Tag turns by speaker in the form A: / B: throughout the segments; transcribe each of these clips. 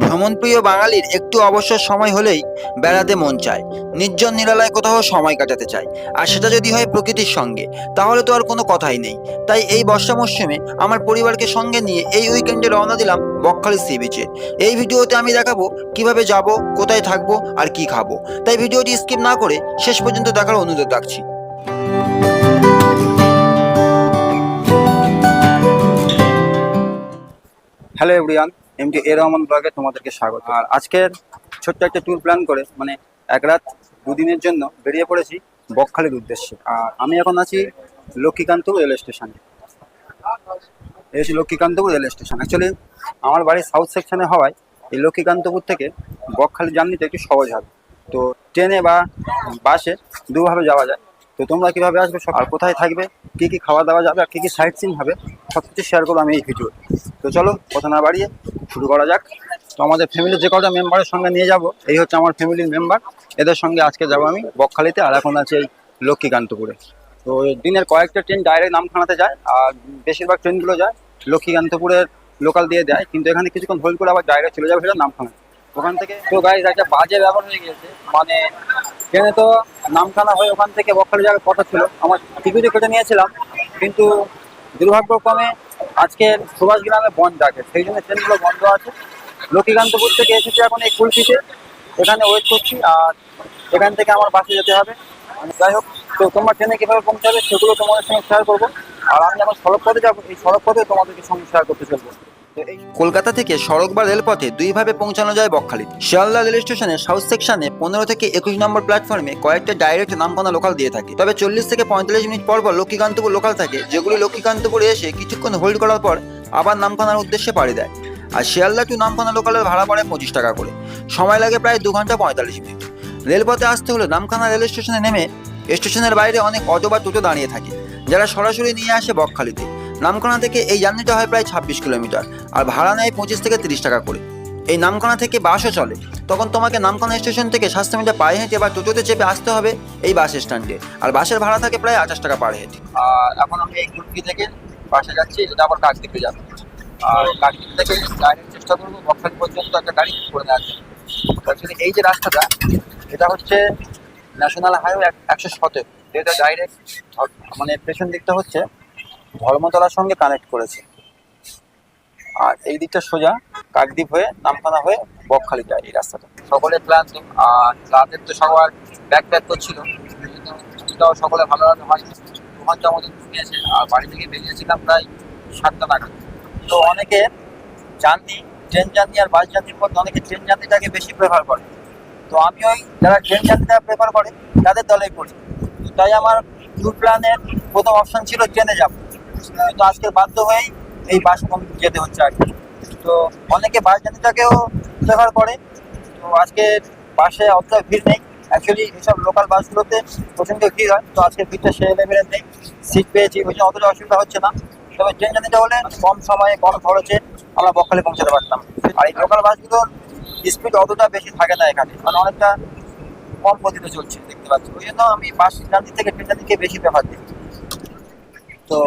A: ভ্রমণপ্রিয় বাঙালির একটু অবসর সময় হলেই বেড়াতে মন চায়। নির্জন নিরালায় কোথাও সময় কাটাতে চায়। আর সেটা যদি হয় প্রকৃতির সঙ্গে, তাহলে তো আর কোনো কথাই নেই। তাই এই বর্ষা মরশুমে আমার পরিবারকে সঙ্গে নিয়ে এই উইকেন্ডে রওনা দিলাম বকখালি সি বিচে এই ভিডিওতে আমি দেখাবো কীভাবে যাব, কোথায় থাকব, আর কি খাব। তাই ভিডিওটি স্কিপ না করে শেষ পর্যন্ত দেখার অনুরোধ রাখছি।
B: Hello everyone MT A Rahman ব্লগে তোমাদেরকে স্বাগত। আর আজকের ছোট্ট একটা ট্যুর প্ল্যান করে মানে এক রাত দুদিনের জন্য বেরিয়ে পড়েছি বকখালির উদ্দেশ্যে। আর আমি এখন আছি লক্ষ্মীকান্তপুর রেল স্টেশনে। হচ্ছে লক্ষ্মীকান্তপুর রেল স্টেশন। অ্যাকচুয়ালি আমার বাড়ি সাউথ সেকশনে হওয়ায় এই লক্ষ্মীকান্তপুর থেকে বকখালি জার্নিতে একটু সহজ হবে। তো ট্রেনে বা বাসে দুভাবে যাওয়া যায়। তো তোমরা কীভাবে আসবে সব আর কোথায় থাকবে, কি কি খাওয়া দাওয়া যাবে, আর কী কী সাইট সিন হবে সব কিছু শেয়ার করব আমি এই ভিডিও তো চলো, কথা না বাড়িয়ে শুরু করা যাক। তো আমাদের ফ্যামিলির যে কটা মেম্বারের সঙ্গে নিয়ে যাব, এই হচ্ছে আমার ফ্যামিলির মেম্বার এদের সঙ্গে আজকে যাব আমি বকখালিতে, আর এখন আছে এই লক্ষ্মীকান্তপুরে। তো দিনের কয়েকটা ট্রেন ডাইরেক্ট নামখানাতে যায়, আর বেশিরভাগ ট্রেনগুলো যায় লক্ষ্মীকান্তপুরের লোকাল দিয়ে দেয়। কিন্তু এখানে কিছুক্ষণ হোল্ড করে আবার ডাইরেক্ট চলে যাবে সেটা নামখানা ওখান থেকে তো গাইজ একটা বাজে ব্যবহার হয়ে গিয়েছে। মানে ট্রেনে তো নামখানা হয়ে ওখান থেকে বকখালি যাওয়ার কথা ছিল। আমার টিকিটও কেটে নিয়েছিলাম, কিন্তু দুর্ভাগ্যক্রমে আজকে সুভাষ গ্রামে বন্ধ আছে। সেই জন্য ট্রেনগুলো বন্ধ আছে। লক্ষ্মীকান্তপুর থেকে এসেছি এখন এই কুলফিতে। এখানে ওয়েট করছি আর এখান থেকে আমার বাসে যেতে হবে। যাই হোক, তো তোমরা ট্রেনে কীভাবে পৌঁছাবে সেগুলো তোমাদের সঙ্গে শেয়ার করব। আর আমি যখন সড়ক পথে যাব, এই সড়ক পথে তোমাদেরকে সঙ্গে শেয়ার করতে চলবো।
A: কলকাতা থেকে সড়ক বা রেলপথে দুইভাবে পৌঁছানো যায় বকখালিতে। শিয়ালদা রেল স্টেশনের সাউথ সেকশনে পনেরো থেকে একুশ নম্বর প্ল্যাটফর্মে কয়েকটা ডাইরেক্ট নামখানা লোকাল দিয়ে থাকে। তবে চল্লিশ থেকে পঁয়তাল্লিশ মিনিট পর পর লক্ষ্মীকান্তপুর লোকাল থাকে, যেগুলি লক্ষ্মীকান্তপুরে এসে কিছুক্ষণ হোল্ড করার পর আবার নামখানার উদ্দেশ্যে পাড়ি দেয়। আর শিয়ালদা টু নামখানা লোকালের ভাড়া পড়ে পঁচিশ টাকা করে। সময় লাগে প্রায় দু ঘণ্টা পঁয়তাল্লিশ মিনিট। রেলপথে আসতে হলে নামখানা রেল স্টেশনে নেমে স্টেশনের বাইরে অনেক অটো বা টোটো দাঁড়িয়ে থাকে, যারা সরাসরি নিয়ে আসে বকখালিতে। নামখানা থেকে এই জার্নিটা হয় প্রায় ছাব্বিশ কিলোমিটার, আর ভাড়া নেয় পঁচিশ থেকে তিরিশ টাকা করে। এই নামখানা থেকে বাসও চলে। তখন তোমাকে নামখানা স্টেশন থেকে সাতশো মিটার পায়ে হেঁটে বা টোটোতে চেপে আসতে হবে এই বাস স্ট্যান্ডে। আর বাসের ভাড়া থাকে প্রায় আঠাশ টাকা পার হেঁটে।
B: আর এখন আমি এই কুলকি থেকে বাসে যাচ্ছি, এটা আবার কাকদ্বীপে যাবে। আর কাকদ্বীপ থেকে ডাইরেক্ট চেষ্টা করব, বকখালি পর্যন্ত একটা গাড়ি করে দেওয়ার জন্য। অ্যাকচুয়ালি এই যে রাস্তাটা, এটা হচ্ছে ন্যাশনাল হাইওয়ে একশো সতেরো। যেটা ডাইরেক্ট মানে পেছন দিকটা হচ্ছে ধর্মতলার সঙ্গে কানেক্ট করেছে। আর এই দিকটা সোজা কাকদ্বীপ হয়ে নামখানা হয়ে বকখালি যায় এই রাস্তাটা। সকলে ক্লান্ত আর রাতের তো সবার ব্যাক প্যাক করছিল। এটাও সকলে ভালোভাবে হয় দু ঘণ্টা মতো ঘুমিয়েছে আর বাড়ি থেকে বেরিয়েছিলাম প্রায় সাতটা নাগাদ। তো অনেকে জার্নি ট্রেন জার্নি আর বাস জার্নির মধ্যে অনেকে ট্রেন জার্নিটাকে বেশি প্রেফার করে। তো আমি ওই যারা ট্রেন জার্নিটা প্রেফার করে তাদের দলেই পড়ি তো তাই আমার ট্যুর প্ল্যানের প্রথম অপশন ছিল ট্রেনে যাব। কিন্তু আজকে বাধ্য হয়েই এই বাস যেতে হচ্ছে আর কি। তো অনেকে বাস জার্নিটাকেও প্রেফার করে। তো আজকে বাসে অতটা ভিড় নেই। অ্যাকচুয়ালি এসব লোকাল বাসগুলোতে প্রচণ্ড ভিড় হয়। তো আজকে ভিড়টা সে লেভেলের নেই। সিট পেয়েছি, ওই জন্য অতটা অসুবিধা হচ্ছে না। তবে ট্রেন জার্নিটা হলে কম সময়ে, কম খরচে আমরা বকখালি পৌঁছাতে পারতাম। আর এই লোকাল বাসগুলোর স্পিড অতটা বেশি থাকে না এখানে। মানে অনেকটা কম গতিতে চলছে, দেখতে পাচ্ছি। ওই জন্য আমি বাস জার্নি থেকে ট্রেন জার্নিকে বেশি প্রেফার দিই তো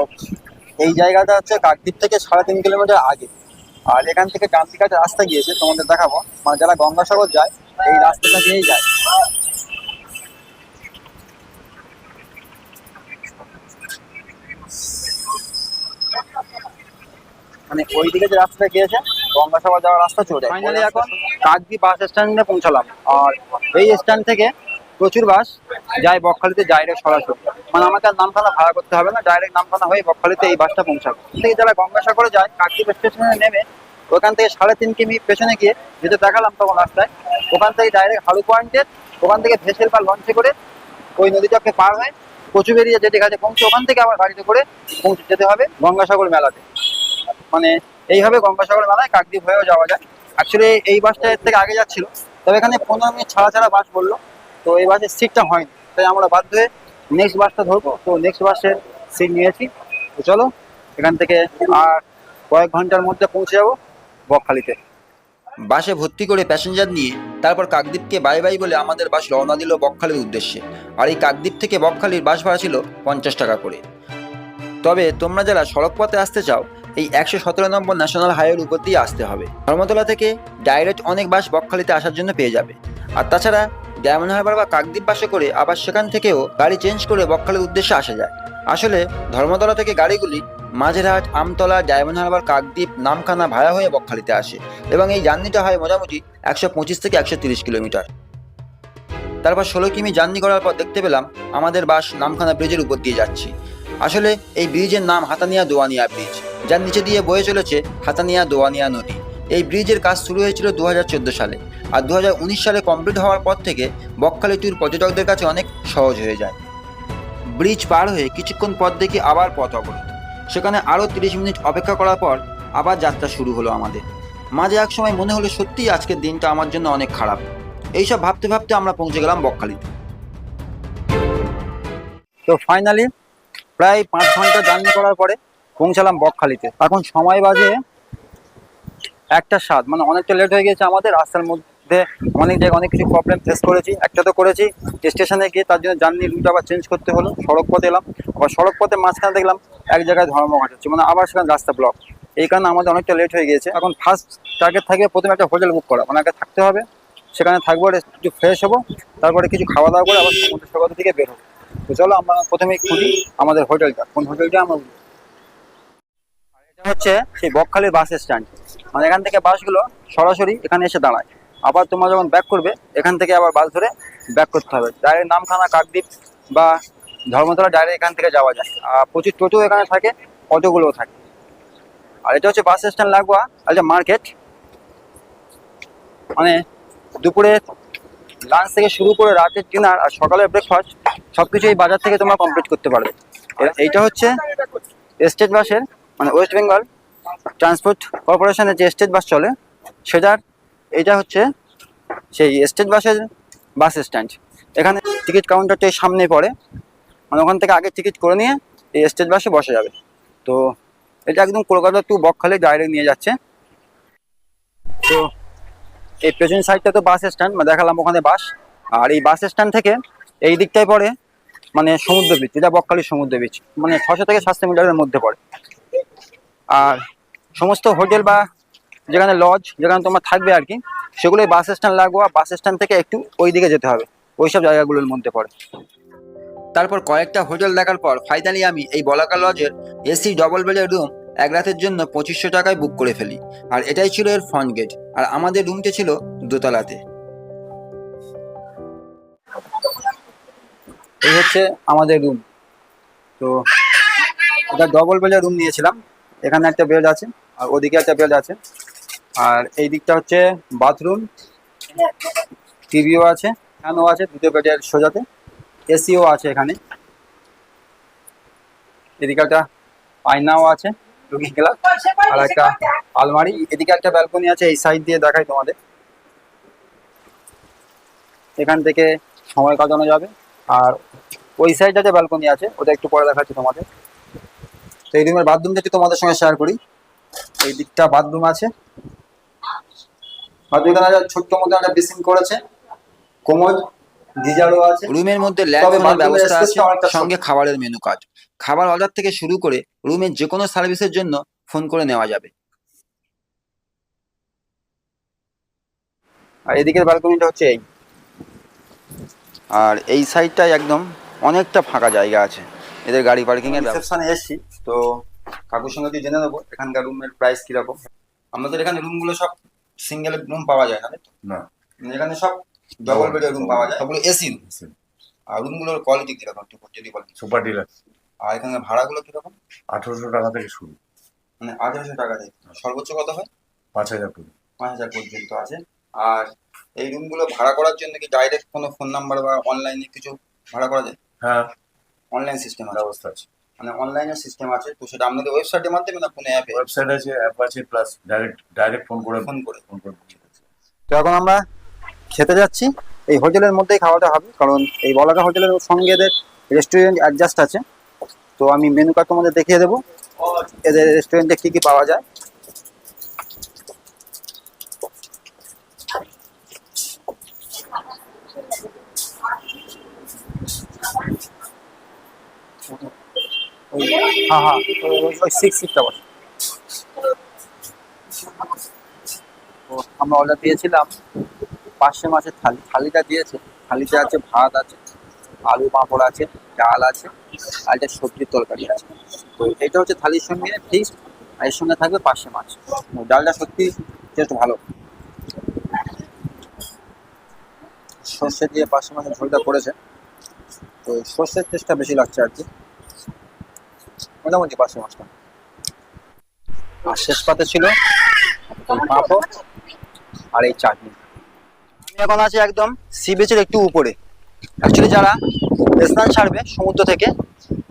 B: এই জায়গাটা হচ্ছে কাকদ্বীপ থেকে সাড়ে তিন কিলোমিটার আগে। আর এখান থেকে দিকে রাস্তা গিয়েছে তোমাদের দেখাবো। মানে যারা গঙ্গাসাগর যায় এই রাস্তাটা দিয়েই যায়। মানে ওই দিকে যে রাস্তাটা গিয়েছে গঙ্গাসাগর যাওয়ার রাস্তা চলে ফাইনালি এখন কাকদ্বীপ বাস স্ট্যান্ডে পৌঁছালাম। আর এই স্ট্যান্ড থেকে প্রচুর বাস যায় বকখালিতে ডাইরেক্ট সরাসরি। মানে আমাকে আর নামখানা ভাড়া করতে হবে না ডাইরেক্ট নামখানা হয়ে বকখালিতে এই বাসটা পৌঁছাবে। থেকে যারা গঙ্গাসাগরে যায়, কাকদ্বীপ স্টেশনে নেমে ওখান থেকে সাড়ে তিন কিমি পেছনে গিয়ে যেটা দেখালাম তখন রাস্তায়, ওখান থেকে ডাইরেক্ট হালু পয়েন্টের ওখান থেকে ভেসেল বা লঞ্চে করে ওই নদীটাকে পার হয়ে কচুবেরিয়া যেটি কাছে পৌঁছে ওখান থেকে আবার গাড়িতে করে পৌঁছে যেতে হবে গঙ্গাসাগর মেলাতে। মানে এইভাবে গঙ্গাসাগর মেলায় কাকদ্বীপ হয়েও যাওয়া যায়। অ্যাকচুয়ালি এই বাসটা এর থেকে আগে যাচ্ছিল, তবে এখানে পনেরো মিনিট ছাড়া ছাড়া বাস বলল। তো এই বাসের সিটটা হয়নি। তাই আমরা বাধ্য হয়ে নেক্সট বাসটা ধরবো। তো নেক্সট বাসের সিট নিয়েছি। তো চলো, এখান থেকে আর কয়েক ঘণ্টার মধ্যে পৌঁছে যাব বকখালিতে।
A: বাসে ভর্তি করে প্যাসেঞ্জার নিয়ে তারপর কাকদ্বীপকে বাই বাই বলে আমাদের বাস রওনা দিল বকখালির উদ্দেশ্যে। আর এই কাকদ্বীপ থেকে বকখালির বাস ভাড়া ছিল পঞ্চাশ টাকা করে। তবে তোমরা যারা সড়ক পথে আসতে চাও, এই একশো সতেরো নম্বর ন্যাশনাল হাইওয়ের উপর দিয়ে আসতে হবে। ধর্মতলা থেকে ডাইরেক্ট অনেক বাস বকখালিতে আসার জন্য পেয়ে যাবে। আর তাছাড়া ডায়মন্ড হারবার বা কাকদ্বীপ বাসে করে আবার সেখান থেকেও গাড়ি চেঞ্জ করে বকখালির উদ্দেশ্যে আসা যায়। আসলে ধর্মতলা থেকে গাড়িগুলি মাঝেরহাট, আমতলা ডায়মন্ড হারবার কাকদ্বীপ নামখানা ভাড়া হয়ে বকখালিতে আসে এবং এই জার্নিটা হয় মোটামুটি একশো পঁচিশ থেকে একশো তিরিশ কিলোমিটার। তারপর ষোলো কিমি জার্নি করার পর দেখতে পেলাম আমাদের বাস নামখানা ব্রিজের উপর দিয়ে যাচ্ছি। আসলে এই ব্রিজের নাম হাতানিয়া দোয়ানিয়া ব্রিজ, যার নিচে দিয়ে বয়ে চলেছে হাতানিয়া দোয়ানিয়া নদী। ব্রিজের কাজ শুরু হয়েছিল দু হাজার চোদ্দ সালে। আর দু হাজার উনিশ সালে কমপ্লিট হওয়ার পর থেকে বকখালি ট্যুর পর্যটকদের কাছে অনেক সহজ হয়ে যায়। ব্রিজ পার হয়ে কিছুক্ষণ পর দেখি আবার পথ অবরোধ। সেখানে আরও তিরিশ মিনিট অপেক্ষা করার পর আবার যাত্রা শুরু হলো আমাদের। মাঝে এক সময় মনে হলো সত্যিই আজকের দিনটা আমার জন্য অনেক খারাপ। এইসব ভাবতে ভাবতে আমরা পৌঁছে গেলাম বকখালিতে। তো ফাইনালি প্রায় পাঁচ ঘণ্টা জার্নি করার পরে পৌঁছালাম বকখালিতে। এখন সময় বাজে একটা স্বাদ মানে অনেকটা লেট হয়ে গেছে আমাদের, রাস্তার মধ্যে অনেক জায়গায় অনেক কিছু প্রবলেম ফেস করেছি, একটা তো করেছি স্টেশনে গিয়ে তার জন্য জার্নি রুট আবার চেঞ্জ করতে হলো সড়ক পথে এলাম, আবার সড়ক পথে মাঝখানে দেখলাম এক জায়গায় ধর্মঘাট হচ্ছে মানে আবার সেখানে রাস্তা ব্লক এই কারণে আমাদের অনেকটা লেট হয়ে গিয়েছে, এখন ফার্স্ট টার্গেট থাকবে প্রথমে একটা হোটেল বুক করা মানে আগে থাকতে হবে, সেখানে থাকব একটু ফ্রেশ হব, তারপরে কিছু খাওয়া দাওয়া করে আবার সমুদ্র সৈকত থেকে বের হব, তো চলো আমরা প্রথমে খুঁজি আমাদের হোটেলটা কোন হোটেলটা আমরা হচ্ছে সেই বকখালির বাস স্ট্যান্ড মানে এখান থেকে বাসগুলো সরাসরি এখানে এসে দাঁড়ায়। আবার তোমরা যখন ব্যাক করবে, এখান থেকে আবার বাস ধরে ব্যাক করতে হবে। ডাইরেক্ট নামখানা, কাকদ্বীপ বা ধর্মতলা ডাইরেক্ট এখান থেকে যাওয়া যায়। আর প্রচুর টোটো এখানে থাকে, অটোগুলোও থাকে। আর এটা হচ্ছে বাস স্ট্যান্ড লাগোয়া এটা মার্কেট মানে দুপুরে লাঞ্চ থেকে শুরু করে রাতের ডিনার আর সকালের ব্রেকফাস্ট সব কিছু এই বাজার থেকে তোমরা কমপ্লিট করতে পারবে। এইটা হচ্ছে স্টেট বাসের মানে ওয়েস্ট বেঙ্গল ট্রান্সপোর্ট কর্পোরেশনের যে স্টেট বাস চলে, সেটার, এটা হচ্ছে সেই স্টেট বাসের বাস স্ট্যান্ড। এখানে টিকিট কাউন্টারটা সামনে পড়ে। মানে ওখান থেকে আগে টিকিট করে নিয়ে এই স্টেট বাসে বসে যাবে। তো এটা একদম কলকাতা টু বকখালি ডাইরেক্ট নিয়ে যাচ্ছে। তো এই পেছন সাইডটা তো বাস স্ট্যান্ড মানে দেখালাম ওখানে বাস। আর এই বাস স্ট্যান্ড থেকে এই দিকটায় পড়ে মানে সমুদ্র বিচ, এটা বকখালি সমুদ্র বিচ। মানে ছশো থেকে সাতশো মিটারের মধ্যে পড়ে। আর সমস্ত হোটেল বা যেখানে লজ যেখানে তোমার থাকবে আর কি সেগুলো বাস স্ট্যান্ড লাগোয়া বাস স্ট্যান্ড থেকে একটু ওই দিকে যেতে হবে। ওই সব জায়গাগুলোর মধ্যে পড়ে। তারপর কয়েকটা হোটেল দেখার পর ফাইনালি আমি এই বলাকা লজের এসি ডবল বেডের রুম এক রাতের জন্য পঁচিশশো টাকায় বুক করে ফেলি। আর এটাই ছিল এর ফ্রন্ট গেট আর আমাদের রুমটি ছিল দোতলাতে। এই হচ্ছে আমাদের রুম তো এটা ডবল বেডের রুম নিয়েছিলাম। এখানে একটা বেড আছে, আর ওদিকে একটা বেড আছে। আর এই দিকটা হচ্ছে বাথরুম টিভিও আছে ফ্যানও আছে, দুটো বেডের সোজাতে। এসিও আছে এখানে। এদিকে একটা আয়নাও আছে আর একটা আলমারি। এদিকে একটা ব্যালকনি আছে, এই সাইড দিয়ে দেখাই তোমাদের। এখান থেকে সময় কাটানো যাবে। আর ওই সাইডটাতে ব্যালকনি আছে, ওটা একটু পরে দেখাচ্ছি তোমাদের। এই রুমের বাথরুমটা একটু তোমাদের সঙ্গে শেয়ার করি। এই দিকটা বাথরুম আছে। বাথরুম ছোট্ট মতো একটা বেসিন করেছে। কোমর গিজারও আছে। রুমের মধ্যে
B: বাথরুমের
A: ব্যবস্থা আছে। সঙ্গে খাবারের মেনু কার্ড খাবার অর্ডার থেকে শুরু করে রুমের যে কোনো সার্ভিসের জন্য ফোন করে নেওয়া যাবে।
B: আর এদিকের ব্যালকনিটা হচ্ছে এই।
A: আর এই একদম অনেকটা ফাঁকা জায়গা আছে। এদের গাড়ি পার্কিং এর
B: রিসেপশনে এসেছি তো কাকুর সঙ্গে একটু জেনে নেব এখানকার রুমের প্রাইস কীরকম। আমাদের এখানে রুমগুলো সব সিঙ্গেল রুম পাওয়া যায় না? তো?
C: না।
B: মানে এখানে সব ডবল বেডের রুম পাওয়া যায়। সবগুলো এসি রুম। আর রুমগুলোর কোয়ালিটি কীরকম একটু যদি বলেন
C: সুপার ডিলাক্স
B: আর এখানে ভাড়া ভাড়াগুলো কীরকম?
C: আঠারোশো টাকা থেকে শুরু।
B: মানে আঠারোশো টাকা থেকে। সর্বোচ্চ কত হয়?
C: পাঁচ হাজার টাকা
B: পাঁচ হাজার পর্যন্ত আছে। আর এই রুমগুলো ভাড়া করার জন্য কি ডাইরেক্ট কোনো ফোন নাম্বার বা অনলাইনে কিছু ভাড়া করা যায়?
C: হ্যাঁ।
B: অনলাইন সিস্টেম আছে।
C: ব্যবস্থা আছে।
B: মানে অনলাইনের সিস্টেম আছে তো সেটা আপনাদের ওয়েবসাইটের মাধ্যমে না কোনো অ্যাপে
C: ওয়েবসাইট আছে অ্যাপ আছে প্লাস ডাইরেক্ট ডাইরেক্ট ফোন করে
B: ফোন করে।
C: ফোন করে।
B: তো এখন আমরা খেতে যাচ্ছি। এই হোটেলের মধ্যেই খাওয়াটা হবে কারণ এই বলাকা হোটেলের সঙ্গে এদের রেস্টুরেন্ট অ্যাডজাস্ট আছে। তো আমি মেনু কার্ড তোমাদের দেখিয়ে দেবো। এদের রেস্টুরেন্টে কী কী পাওয়া যায়। হ্যাঁ হ্যাঁ। ওই সিক্স সিটটা বসে।
D: আমরা অর্ডার দিয়েছিলাম পাঁচশো মাছের থালি। থালিটা দিয়েছে। থালিতে আছে ভাত আছে, আলু পাঁপড় আছে, ডাল আছে, আর একটা সবজির তরকারি আছে। তো এটা হচ্ছে থালির সঙ্গে ফিক্স আর এর সঙ্গে থাকবে পাঁচশো মাছ। ডালটা সত্যি জাস্ট ভালো। সর্ষে দিয়ে পাঁচশো মাছের ঝোলটা করেছে। তো সর্ষের টেস্টটা বেশি লাগছে আর কি। মোটামুটি পাঁচশো মাছটা আর শেষ পাতে ছিল আর এই চাটনি।
B: আমি এখন আছি একদম সি বিচের একটু উপরে। অ্যাকচুয়ালি যারা স্নান ছাড়বে সমুদ্র থেকে,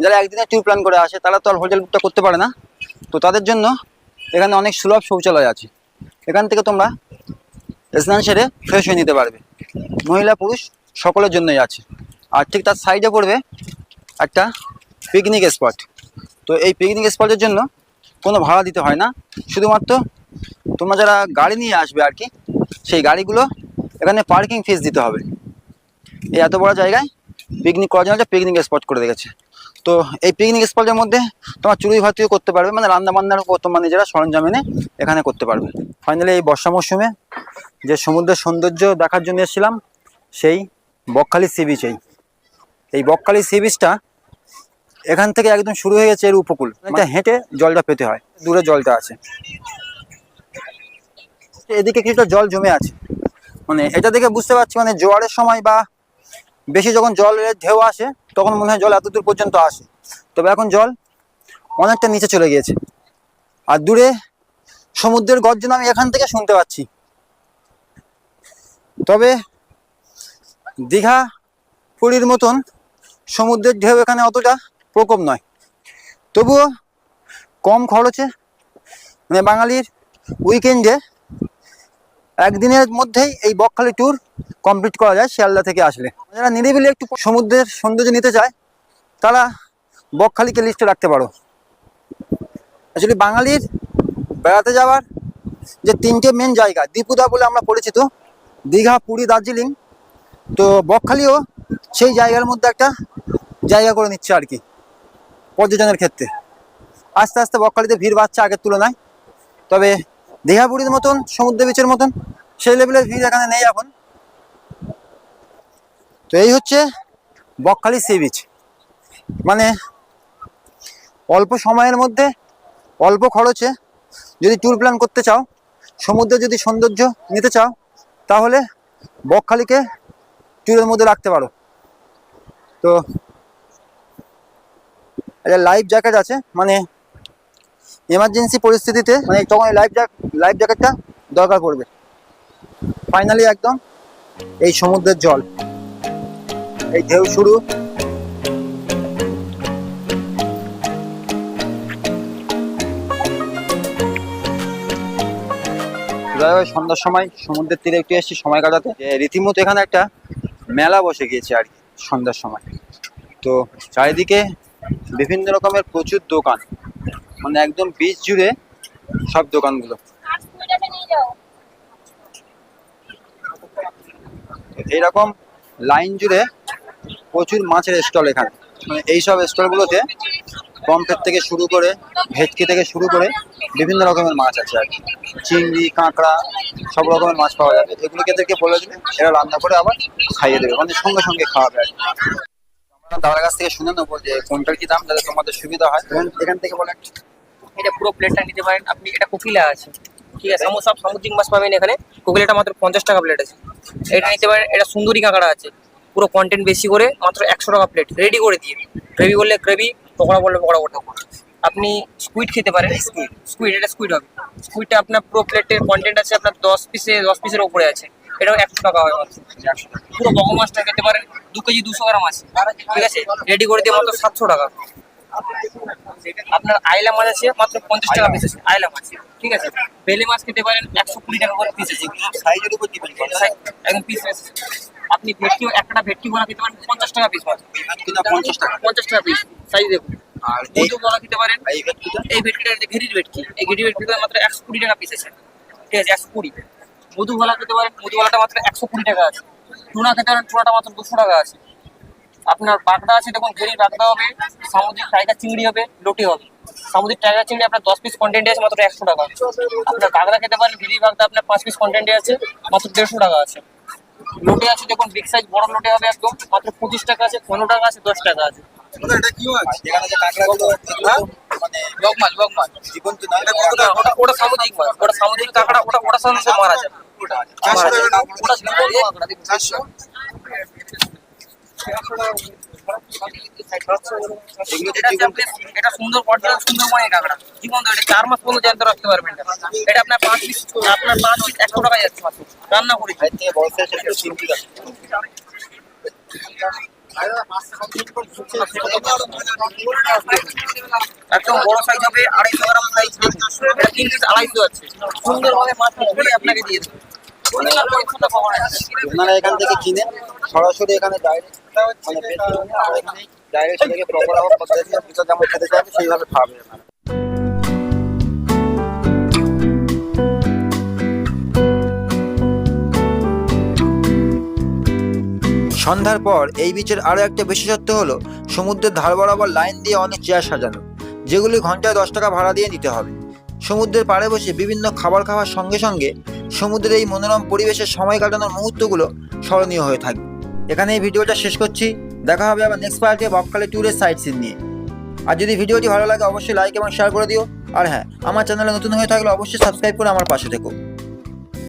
B: যারা একদিনে ট্যুর প্ল্যান করে আসে, তারা তো আর হোটেল বুকটা করতে পারে না। তো তাদের জন্য এখানে অনেক সুলভ শৌচালয় আছে। এখান থেকে তোমরা স্নান সেরে ফ্রেশ হয়ে নিতে পারবে। মহিলা পুরুষ সকলের জন্যই আছে। আর ঠিক তার সাইডে পড়বে একটা পিকনিক স্পট তো এই পিকনিক স্পটের জন্য কোনো ভাড়া দিতে হয় না। শুধুমাত্র তোমরা যারা গাড়ি নিয়ে আসবে আর কি, সেই গাড়িগুলো এখানে পার্কিং ফিস দিতে হবে। এই এত বড় জায়গায় পিকনিক করার জন্য পিকনিক স্পট করে রেখেছে। তো এই পিকনিক স্পটের মধ্যে তোমার চুরি ভাতিও করতে পারবে মানে রান্না বান্নারও তোমার নিজেরা সরঞ্জাম এনে এখানে করতে পারবে। ফাইনালি এই বর্ষা মরশুমে যে সমুদ্রের সৌন্দর্য দেখার জন্য এসেছিলাম, সেই বকখালি সি বিচেই এই। বকখালি সি বিচটা এখান থেকে একদম শুরু হয়ে গেছে এর উপকূল। এটা হেঁটে জলটা পেতে হয় দূরে জলটা আছে। এদিকে কিছুটা জল জমে আছে। মানে এটা দেখে বুঝতে পারছি মানে জোয়ারের সময় বা বেশি যখন জলের ঢেউ আসে তখন মনে হয় জল এত দূর পর্যন্ত আসে। তবে এখন জল অনেকটা নিচে চলে গিয়েছে। আর দূরে সমুদ্রের গর্জন আমি এখান থেকে শুনতে পাচ্ছি। তবে দীঘা পুরীর মতন সমুদ্রের ঢেউ এখানে অতটা প্রকোপ নয়। তবুও কম খরচে মানে বাঙালির উইকেন্ডে একদিনের মধ্যেই এই বকখালি ট্যুর কমপ্লিট করা যায় শিয়ালদা থেকে আসলে। যারা নিরিবিলি একটু সমুদ্রের সৌন্দর্য নিতে চায়, তারা বকখালিকে লিস্টে রাখতে পারো। অ্যাকচুয়ালি বাঙালির বেড়াতে যাওয়ার যে তিনটে মেন জায়গা, দীপুদা বলে আমরা পরিচিত, দীঘা, পুরী, দার্জিলিং, তো বকখালিও সেই জায়গার মধ্যে একটা জায়গা করে নিচ্ছে আর কি। পর্যটনের ক্ষেত্রে। আস্তে আস্তে বকখালিতে ভিড় বাড়ছে আগের তুলনায়। তবে দীঘা পুরীর মতন, সমুদ্র বিচের মতন, সেই লেভেলের ভিড় এখানে নেই এখন। তো এই হচ্ছে বকখালি সি বিচ মানে অল্প সময়ের মধ্যে, অল্প খরচে যদি ট্যুর প্ল্যান করতে চাও সমুদ্রে যদি সৌন্দর্য নিতে চাও, তাহলে বকখালিকে ট্যুরের মধ্যে রাখতে পারো। তো একটা লাইফ জ্যাকেট আছে মানে এমার্জেন্সি পরিস্থিতিতে মানে তখন লাইফ লাইফ জ্যাকেটটা দরকার পড়বে। ফাইনালি একদম এই সমুদ্রের জল। এই ঢেউ শুরু। সন্ধ্যার সময় সমুদ্রের তীরে একটু এসেছি, সময় কাটাতে। রীতিমতো এখানে একটা মেলা বসে গিয়েছে আর কি, সন্ধ্যার সময়। তো চারিদিকে বিভিন্ন রকমের প্রচুর দোকান। মানে একদম বিচ জুড়ে সব দোকানগুলো। এইরকম লাইন জুড়ে প্রচুর মাছের স্টল এখানে। মানে এইসব স্টলগুলোতে পম্পের থেকে শুরু করে, ভেটকি থেকে শুরু করে বিভিন্ন রকমের মাছ আছে আর চিংড়ি, কাঁকড়া, সব রকমের মাছ পাওয়া যাবে। এগুলোকে এদেরকে বলে দিলে এরা রান্না করে আবার খাইয়ে দেবে। মানে সঙ্গে সঙ্গে খাওয়াবে দাদার কাছ থেকে শুনে নেব যে কোনটার কি দাম যাতে তোমাদের সুবিধা হয়। এখান- এখান থেকে বলেন।
E: এটা পুরো প্লেটটা নিতে পারেন। আপনি এটা কোকিলা আছে। ঠিক আছে সমস্ত সব সামুদ্রিক মাছ পাবেন এখানে। কোকিলাটা মাত্র পঞ্চাশ টাকা প্লেট আছে। এটা নিতে পারেন এটা সুন্দরী কাঁকড়া আছে। পুরো কন্টেন্ট বেশি করে মাত্র একশো টাকা প্লেট রেডি করে দিয়ে। গ্রেভি বললে গ্রেভি পকোড়া বললে পকোড়া করতে আপনি স্কুইড খেতে পারেন। স্কুইড স্কুইড এটা স্কুইড হবে। স্কুইডটা আপনার পুরো প্লেটের কন্টেন্ট আছে আপনার দশ পিসে দশ পিসের ওপরে আছে। এটাও একশো টাকা হয় পুরো বক মাছটা খেতে পারেন দু কেজি দুশো গ্রাম আছে। ঠিক আছে? রেডি করে দিয়ে মাত্র সাতশো টাকা। আপনার আইলা মাছ আছে মাত্র পঞ্চাশ টাকা পিস আছে আইলা মাছ। ঠিক আছে? বেলে মাছ খেতে পারেন একশো কুড়ি টাকা করে পিস আছে।
B: সাইজের উপর ডিপেন্ড করে।
E: একদম পিস আপনি ভেটকি একটা ভেটকি বড়া খেতে পারেন পঞ্চাশ টাকা পিস মাছ
B: পঞ্চাশ টাকা।
E: পঞ্চাশ টাকা পিস সাইজ দেখুন
B: আর
E: মধু খেতে পারেন
B: এই ভেটকিটা?
E: এই ভেটকিটা ঘেরির ভেটকি। এই ঘেরির ভেটকিটা মাত্র একশো কুড়ি টাকা পিস আছে। ঠিক আছে একশো কুড়ি। মধুবালা খেতে পারেন মধুবালাটা মাত্র একশো কুড়ি টাকা আছে। টুনা খেতে পারেন টুনাটা মাত্র দুশো টাকা আছে। আপনার বাগদা আছে দেখুন ঘেরির বাগদা হবে সামুদ্রিক টাইগার চিংড়ি হবে লটি হবে। সামুদ্রিক টাইগার চিংড়ি আপনার দশ পিস কন্টেন্ট আছে মাত্র একশো টাকা আপনার কাঁকড়া খেতে পারেন ভিড়ি ভাগটা আপনার পাঁচ পিস কন্টেন্টে আছে মাত্র দেড়শো টাকা আছে। লোটে আছে দেখুন বিগ সাইজ বড় লোটে হবে একদম মাত্র পঁচিশ টাকা আছে পনেরো টাকা আছে দশ টাকা আছে।
B: এগুলো মানে
E: বক
B: জীবন্ত নয়
E: ওটা সামুদ্রিক মাছ ওটা সামুদ্রিক কাঁকড়া ওটা ওটা সাধারণত মারা যায় ওটা এটা সুন্দর অরিজিনাল সুন্দরবনের কাঁকড়া। জীবন্ত এটা চার মাস পর্যন্ত জ্যান্ত রাখতে পারবেন এটা। এটা আপনার পাঁচ পিস আপনার পাঁচ পিস একশো টাকা যাচ্ছে মাত্র। রান্না করি একদম বড় সাইজ হবে, আড়াইশো গ্রাম সাইজ তিন পিস আড়াইশো আছে। সুন্দরভাবে মাছ আপনাকে দিয়ে দেবো।
B: আপনারা এখান থেকে কিনে সরাসরি এখানে ডাইরেক্ট ডাইরেক্ট প্রপার আবার খেতে চাইবে, সেইভাবে খাওয়াবে
A: সন্ধ্যার পর এই বিচের আরও একটা বিশেষত্ব হলো, সমুদ্রের ধার বরাবর লাইন দিয়ে অনেক চেয়ার সাজানো, যেগুলি ঘন্টায় দশ টাকা ভাড়া দিয়ে নিতে হবে। সমুদ্রের পাড়ে বসে বিভিন্ন খাবার খাওয়ার সঙ্গে সঙ্গে সমুদ্রের এই মনোরম পরিবেশে সময় কাটানোর মুহূর্তগুলো স্মরণীয় হয়ে থাকবে এখানে এই ভিডিওটা শেষ করছি। দেখা হবে আবার নেক্সট পার্টে বকখালি ট্যুরের সাইট সিন নিয়ে। আর যদি ভিডিওটি ভালো লাগে, অবশ্যই লাইক এবং শেয়ার করে দিও। আর হ্যাঁ আমার চ্যানেলে নতুন হয়ে থাকলে অবশ্যই সাবস্ক্রাইব করে আমার পাশে থেকো।